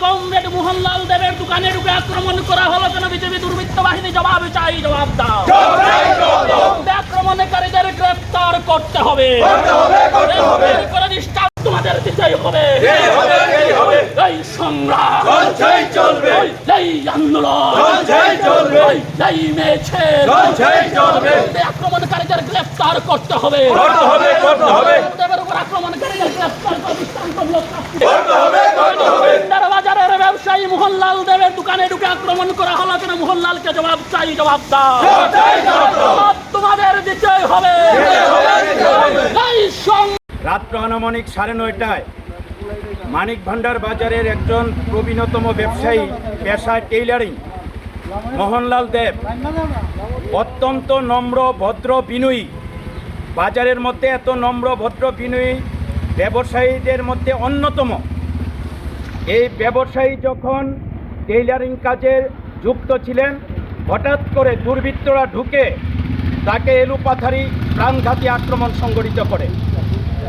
Comrade Mohanlal দেবের দোকানে ঢুকে আক্রমণ করা হলো কেন? বিজেপি দুর্বৃত্ত বাহিনী জবাব চাই জবাব দাও। আক্রমণকারীদের গ্রেফতার করতে হবে। করে তোমাদের দিতেই হবে। এই সংগ্রাম চলবে। এই- এই আন্দোলন। চলবে। এই- এই মিছিল চলছেই চলবে। এই আক্রমণকারীদের গ্রেফতার করতে হবে। করতে হবে করতে হবে দেবের উপর আক্রমণকারীদের গ্রেফতার করে দৃষ্টান্তমূলক শাস্তি করতে হবে করতে হবে ইন্দার বাজারের ব্যবসায়ী মোহনলাল দেবের দোকানে আক্রমণ করা হলো কেন? মোহনলালকে জবাব চাই জবাব দাও। জবাব তোমাদের দিতেই হবে। রাত্র আনুমানিক সাড়ে নয়টায় মানিক ভান্ডার বাজারের একজন প্রবীণতম ব্যবসায়ী পেশায় টেইলারিং মোহনলাল দেব। অত্যন্ত নম্র ভদ্র বিনয়ী। বাজারের মধ্যে এত নম্র ভদ্র বিনয়ী ব্যবসায়ীদের মধ্যে অন্যতম। এই ব্যবসায়ী যখন টেইলারিং কাজে যুক্ত ছিলেন। হঠাৎ করে দুর্বৃত্তরা ঢুকে তাকে এলুপাথারি প্রাণঘাতী আক্রমণ সংগঠিত করে।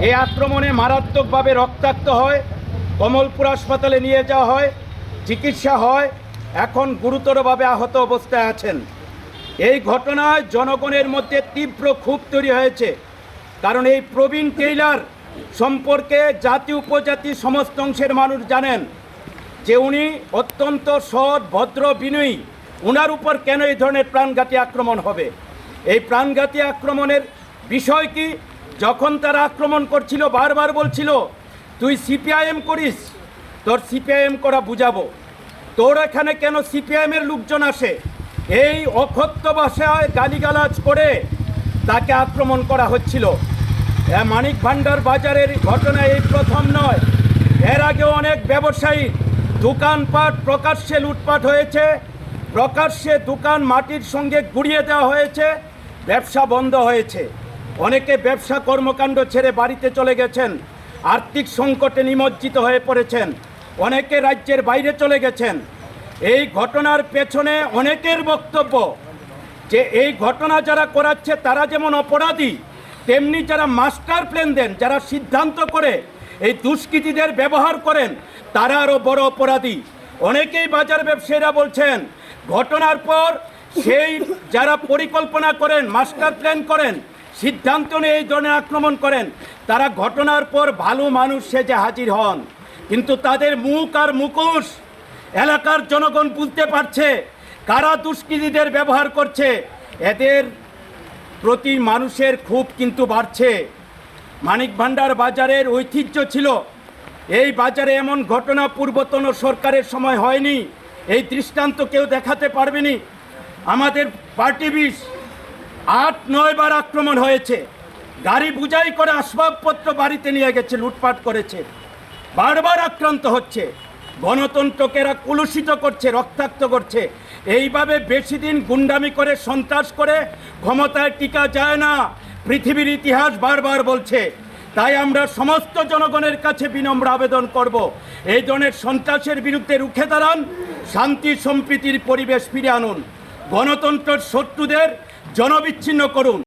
এই আক্রমণে মারাত্মকভাবে রক্তাক্ত হয়, কমলপুর হাসপাতালে নিয়ে যাওয়া হয়, চিকিৎসা হয়, এখন গুরুতরভাবে আহত অবস্থায় আছেন। এই ঘটনায় জনগণের মধ্যে তীব্র ক্ষোভ তৈরি হয়েছে, কারণ এই প্রবীণ টেইলার সম্পর্কে জাতি উপজাতি সমস্ত অংশের মানুষ জানেন। যে উনি অত্যন্ত সৎ, ভদ্র, বিনয়ী, উনার উপর কেন এই ধরনের প্রাণঘাতী আক্রমণ হবে? এই প্রাণঘাতী আক্রমণের বিষয় কি? যখন তারা আক্রমণ করছিল, বারবার বলছিল, তুই সিপিআইএম করিস, তোর সিপিআইএম করা বুঝাবো। তোর এখানে কেন সিপিআইএমের লোকজন আসে? এই অকথ্য ভাষায় গালিগালাজ করে তাকে আক্রমণ করা হচ্ছিল। মানিক ভান্ডার বাজারের ঘটনা এই প্রথম নয়। এর আগেও অনেক ব্যবসায়ী দোকানপাট প্রকাশ্যে লুটপাট হয়েছে। প্রকাশ্যে দোকান মাটির সঙ্গে গুড়িয়ে দেওয়া হয়েছে। ব্যবসা বন্ধ হয়েছে। অনেকে ব্যবসা কর্মকাণ্ড ছেড়ে বাড়িতে চলে গেছেন। আর্থিক সংকটে নিমজ্জিত হয়ে পড়েছেন। অনেকে রাজ্যের বাইরে চলে গেছেন। এই ঘটনার পেছনে অনেকের বক্তব্য যে এই ঘটনা যারা করাচ্ছে, তারা যেমন অপরাধী, তেমনি যারা মাস্টার প্ল্যান দেন, যারা সিদ্ধান্ত করে এই দুষ্কৃতীদের ব্যবহার করেন, তারা আরও বড় অপরাধী। অনেকেই বাজার ব্যবসায়ীরা বলছেন, ঘটনার পর সেই যারা পরিকল্পনা করেন মাস্টার প্ল্যান করেন, সিদ্ধান্ত নিয়ে এই ধরনের আক্রমণ করেন, তারা ঘটনার পর ভালো মানুষ সেজে হাজির হন। কিন্তু তাদের মুখ আর মুখোশ এলাকার জনগণ বুঝতে পারছে, কারা দুষ্কৃতীদের ব্যবহার করছে। এদের প্রতি মানুষের ক্ষোভ কিন্তু বাড়ছে। মানিক ভান্ডার বাজারের ঐতিহ্য ছিল। এই বাজারে এমন ঘটনা পূর্বতন সরকারের সময় হয়নি। এই দৃষ্টান্ত কেউ দেখাতে পারবেনি। আমাদের পার্টি বিষ আট নয় বার আক্রমণ হয়েছে। গাড়ি বুঝাই করে আসবাবপত্র বাড়িতে নিয়ে গেছে, লুটপাট করেছে। বারবার আক্রান্ত হচ্ছে। গণতন্ত্রকে এরা কুলুষিত করছে, রক্তাক্ত করছে। এইভাবে বেশি দিন গুন্ডামি করে সন্ত্রাস করে ক্ষমতায় টিকা যায় না। পৃথিবীর ইতিহাস বারবার বলছে, তাই আমরা সমস্ত জনগণের কাছে বিনম্র আবেদন করব। এই ধরনের সন্ত্রাসের বিরুদ্ধে রুখে দাঁড়ান, শান্তি সম্প্রীতির পরিবেশ ফিরে আনুন, গণতন্ত্রের শত্রুদের জনবিচ্ছিন্ন করুন।